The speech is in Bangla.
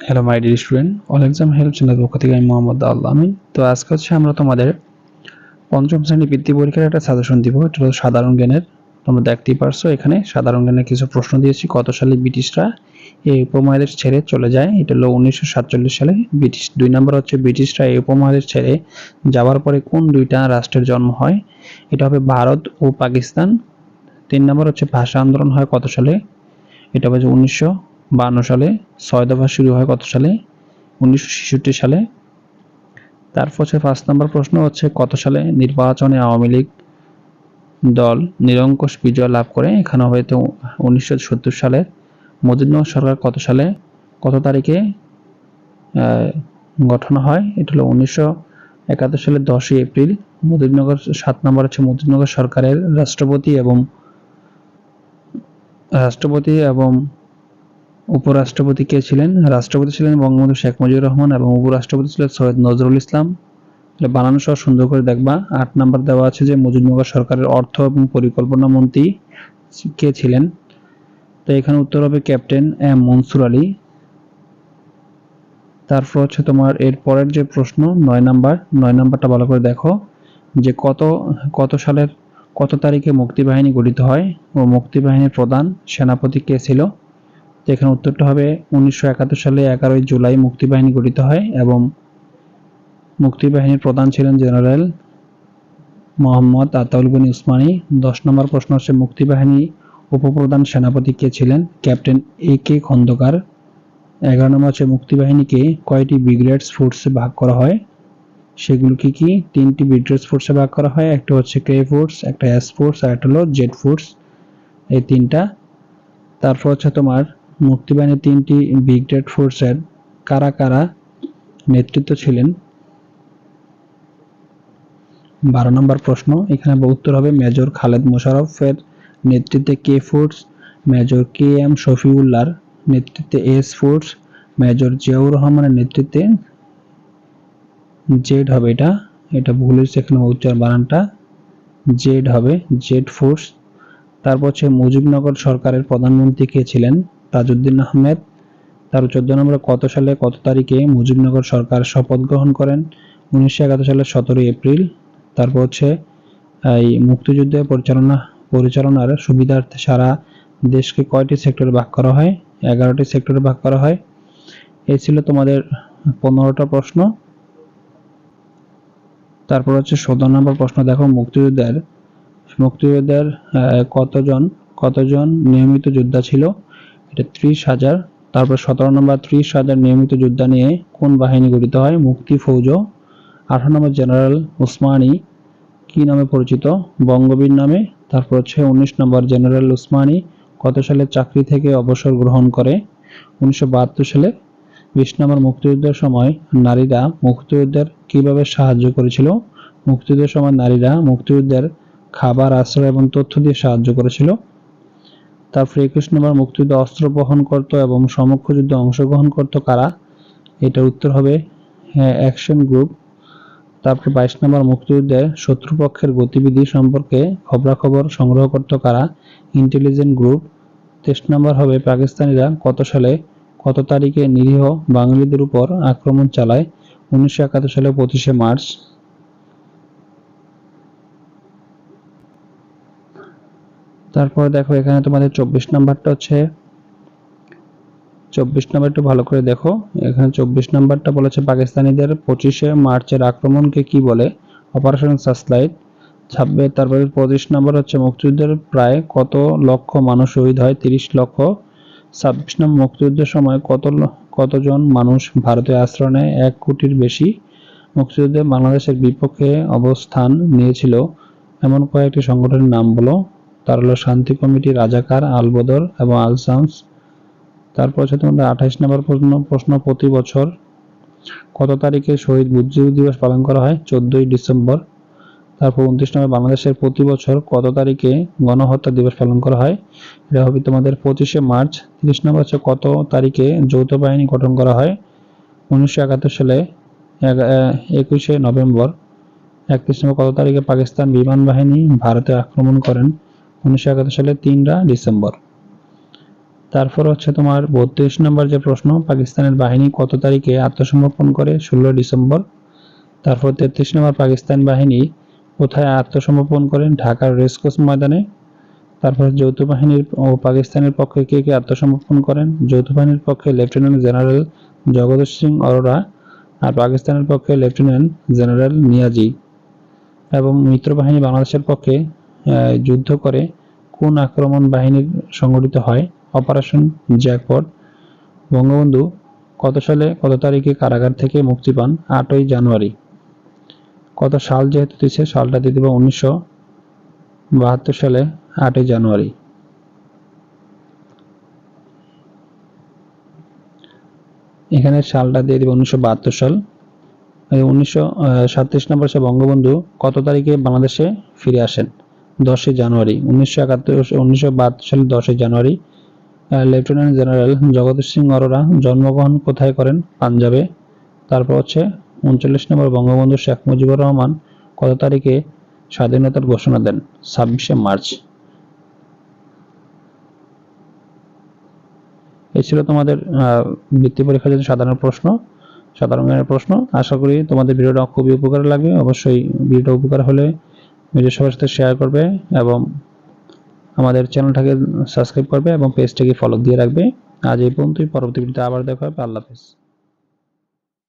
Hello my dear student all exam help channel পক্ষ থেকে আমি মোহাম্মদ আল্লাহ আমিন তো আজকে হচ্ছে আমরা তোমাদের পঞ্চম শ্রেণি বৃত্তি পরীক্ষার একটা সাজেশন দিব। এটা হলো সাধারণ জ্ঞানের। তোমরা দেখতেই পারছ এখানে সাধারণ জ্ঞানের কিছু প্রশ্ন দিয়েছি। কত সালে ব্রিটিশরা এই উপমহাদেশ ছেড়ে চলে যায়? এটা হলো উনিশশো সাতচল্লিশ সালে ব্রিটিশ। দুই নম্বর হচ্ছে ব্রিটিশরা এই উপমহাদেশ ছেড়ে যাওয়ার পরে কোন দুইটা রাষ্ট্রের জন্ম হয়? এটা হবে ভারত ও পাকিস্তান। তিন নম্বর হচ্ছে ভাষা আন্দোলন হয় কত সালে? এটা হচ্ছে উনিশশো বান্ন সালে, ছয় দফা শুরু হয় কত সালে? উনিশশো ছেষট্টি সালে। তারপর হচ্ছে পাঁচ নম্বর প্রশ্ন হচ্ছে, কত সালে নির্বাচনে আওয়ামী লীগ দল নিরঙ্কুশ বিজয় লাভ করে? এখানে হয়তো উনিশশো সত্তর সালে। মুজিবনগর সরকার কত সালে? কত তারিখে গঠন হয়? এটা হলো উনিশশো একাত্তর সালের দশই এপ্রিল। মুজিবনগর সাত নম্বর হচ্ছে মুজিবনগর সরকারের রাষ্ট্রপতি এবং রাষ্ট্রপতি এবং উপরাষ্ট্রপতি কে ছিলেন? রাষ্ট্রপতি ছিলেন বঙ্গবন্ধু শেখ মুজিবুর রহমান এবং উপরাষ্ট্রপতি ছিলেন সৈয়দ নজরুল ইসলাম। তাহলে বানানো সহ সুন্দর করে দেখবা। আট নাম্বার দেওয়া আছে যে মুজিবনগর সরকারের অর্থ এবং পরিকল্পনা মন্ত্রী কে ছিলেন? তো এখানে উত্তর হবে ক্যাপ্টেন এম মনসুর আলী। তারপর হচ্ছে তোমার এর পরের যে প্রশ্ন, নয় নাম্বার, নয় নাম্বারটা ভালো করে দেখো যে কত কত সালের, কত তারিখে মুক্তিবাহিনী গঠিত হয় ও মুক্তিবাহিনীর প্রধান সেনাপতি কে ছিল? তো এখানে উত্তরটা হবে উনিশশো একাত্তর সালে এগারোই জুলাই মুক্তিবাহিনী গঠিত হয় এবং মুক্তিবাহিনীর প্রধান ছিলেন জেনারেল মোহাম্মদ আতাউল গনি উসমানী। দশ নম্বর প্রশ্ন হচ্ছে, মুক্তিবাহিনী উপপ্রধান সেনাপতি কে ছিলেন? Captain A K Khandakar. এগারো নম্বর হচ্ছে, মুক্তিবাহিনীকে কয়টি ব্রিগেডস ফোর্সে ভাগ করা হয়? সেগুলো কি কি? তিনটি ব্রিগেডস ফোর্সে ভাগ করা হয়, একটা হচ্ছে কে ফোর্স, একটা এস ফোর্স, আর একটা হলো জেড ফোর্স। এই তিনটা। তারপর হচ্ছে তোমার মুক্তিবাহিনীর তিনটি ব্রিগেড ফোর্সের কারা কারা নেতৃত্ব ছিলেন? বারো নম্বর প্রশ্ন, এখানে উত্তর হবে মেজর খালেদ মোশারফের নেতৃত্বে K force? Major K M শফিউল্লাহর নেতৃত্বে এস ফোর্স? মেজর জিয়াউর রহমানের নেতৃত্বে জেড হবে এটা। এটা ভুল হয়েছে এখানে উচ্চার বানানটা। জেড হবে জেড ফোর্স। তারপর হচ্ছে মুজিবনগর সরকারের প্রধানমন্ত্রী কে ছিলেন? তাজউদ্দিন আহমেদ। তার চোদ্দ নম্বরে কত সালে, কত তারিখে মুজিবনগর সরকার শপথ গ্রহণ করেন? উনিশশো একাত্তর সালের সতেরোই এপ্রিল। তারপর হচ্ছে এই মুক্তিযুদ্ধে পরিচালনা, পরিচালনার সুবিধার্থে সারা দেশকে কয়টি সেক্টরে ভাগ করা হয়? এগারোটি সেক্টরে ভাগ করা হয়। এই ছিল তোমাদের পনেরোটা প্রশ্ন। তারপর হচ্ছে সতেরো নম্বর প্রশ্ন, দেখো মুক্তিযুদ্ধের মুক্তিযুদ্ধের কতজন কতজন নিয়মিত যোদ্ধা ছিল? এটা ত্রিশ হাজার। তারপর সতেরো নম্বর, ত্রিশ হাজার নিয়মিত যোদ্ধা নিয়ে কোন বাহিনী গঠিত হয়? মুক্তি ফৌজ। আঠারো নম্বর, জেনারেল উসমানী কি নামে পরিচিত? বঙ্গবীর নামে। তারপর হচ্ছে উনিশ নম্বর, জেনারেল উসমানী কত সালে চাকরি থেকে অবসর গ্রহণ করে? উনিশশো বাহাত্তর সালে। বিশ নম্বর, মুক্তিযুদ্ধের সময় নারীরা মুক্তিযুদ্ধের কীভাবে সাহায্য করেছিল? মুক্তিযুদ্ধের সময় নারীরা মুক্তিযুদ্ধের খাবার, আশ্রয় এবং তথ্য দিয়ে সাহায্য করেছিল। একুশ নম্বর মুক্তিযুদ্ধ অস্ত্র বহন করত এবং সমক্ষ যুদ্ধে অংশগ্রহণ করত কারা? এটার উত্তর হবে অ্যাকশন গ্রুপ। তারপর বাইশ নম্বর, মুক্তিযুদ্ধে শত্রুপক্ষের গতিবিধি সম্পর্কে খবরাখবর সংগ্রহ করত কারা? Intelligent group. তেইশ নম্বর হবে, পাকিস্তানিরা কত সালে, কত তারিখে নিরীহ বাঙালিদের উপর আক্রমণ চালায়? উনিশশো একাত্তর সালে পঁচিশে মার্চ। তারপর দেখো এখানে তোমাদের চব্বিশ নাম্বারটা হচ্ছে, চব্বিশ নাম্বার একটু ভালো করে দেখো। এখানে চব্বিশ নাম্বারটা বলেছে পাকিস্তানিদের পঁচিশে মার্চের আক্রমণকে কি বলে? অপারেশন সাসলাইট ছাব্বিশ, তারপরে পঁচিশ নাম্বার হচ্ছে মুক্তিযুদ্ধের প্রায় কত লক্ষ মানুষ শহীদ হয়? তিরিশ লক্ষ। ছাব্বিশ নম্বর, মুক্তিযুদ্ধের সময় কত কতজন মানুষ ভারতে আশ্রয় নেয় এক কোটির বেশি মুক্তিযুদ্ধে বাংলাদেশের বিপক্ষে অবস্থান নিয়েছিল? এমন কয়েকটি সংগঠনের নাম বলো। তার হলো শান্তি কমিটি রাজাকার, আলবদর এবং আল শামস তারপর হচ্ছে তোমাদের আঠাইশ নম্বর প্রশ্ন প্রশ্ন প্রতি বছর। কত তারিখে শহীদ বুদ্ধিজীবী দিবস পালন করা হয়? চোদ্দই ডিসেম্বর। তারপর উনত্রিশ নম্বর, বাংলাদেশের প্রতি বছর কত তারিখে গণহত্যা দিবস পালন করা হয়? এটা হবে তোমাদের পঁচিশে মার্চ। তিরিশ নম্বর হচ্ছে কত তারিখে যৌথ বাহিনী গঠন করা হয়? উনিশশো একাত্তর সালে একুশে নভেম্বর। একত্রিশ নম্বর, কত তারিখে পাকিস্তান বিমান বাহিনী ভারতে আক্রমণ করেন? উনিশশো একাত্তর সালে তিনরা ডিসেম্বর। তারপর হচ্ছে তোমার বত্রিশ নম্বর যে প্রশ্ন, পাকিস্তানের বাহিনী কত তারিখে আত্মসমর্পণ করে? ষোলো ডিসেম্বর। তারপর তেত্রিশ নম্বর, পাকিস্তান বাহিনী কোথায় আত্মসমর্পণ করেন ঢাকার রেসকোর্স ময়দানে। তারপর যৌথ বাহিনীর ও পাকিস্তানের পক্ষে কে কে আত্মসমর্পণ করেন? যৌথ বাহিনীর পক্ষে লেফটেন্যান্ট জেনারেল জগদীশ সিং অরোরা আর পাকিস্তানের পক্ষে লেফটেন্যান্ট জেনারেল নিয়াজি। এবং মিত্র বাহিনী বাংলাদেশের পক্ষে যুদ্ধ করে কোন আক্রমণ বাহিনীর সংগঠিত হয়? Operation jackpot. বঙ্গবন্ধু কত সালে, কত তারিখে কারাগার থেকে মুক্তি পান? আটই জানুয়ারি। কত সাল যেহেতু দিচ্ছে সালটা দিয়ে দেবো উনিশশো বাহাত্তর সালে, আটই জানুয়ারি। এখানে সালটা দিয়ে দেবো উনিশশো বাহাত্তর সাল। উনিশশো সাতত্রিশ নম্বর সে বঙ্গবন্ধু কত তারিখে বাংলাদেশে ফিরে আসেন? দশই জানুয়ারি, উনিশশো একাত্তর উনিশশো বাহাত্তর সালের দশই জানুয়ারি লেফটেন্যান্ট জেনারেল জগদীশ সিং অরোরা জন্মগ্রহণ কোথায় করেন? পাঞ্জাবে। তারপর হচ্ছে উনচল্লিশ নম্বর বঙ্গবন্ধু শেখ মুজিবুর রহমান কত তারিখে স্বাধীনতার ঘোষণা দেন? ছাব্বিশে মার্চ। এই ছিল তোমাদের বৃত্তি পরীক্ষার জন্য সাধারণ প্রশ্ন, সাধারণ জ্ঞানের প্রশ্ন। আশা করি তোমাদের ভিডিওটা খুবই উপকার লাগবে। অবশ্যই ভিডিওটা উপকার হলে ভিডিও সবার সাথে শেয়ার করবে এবং আমাদের চ্যানেলটাকে সাবস্ক্রাইব করবে এবং পেজটাকে ফলো দিয়ে রাখবে। আজ এই পর্যন্তই। পরবর্তী ভিডিওতে আবার দেখা হবে। আল্লাহ হাফেজ।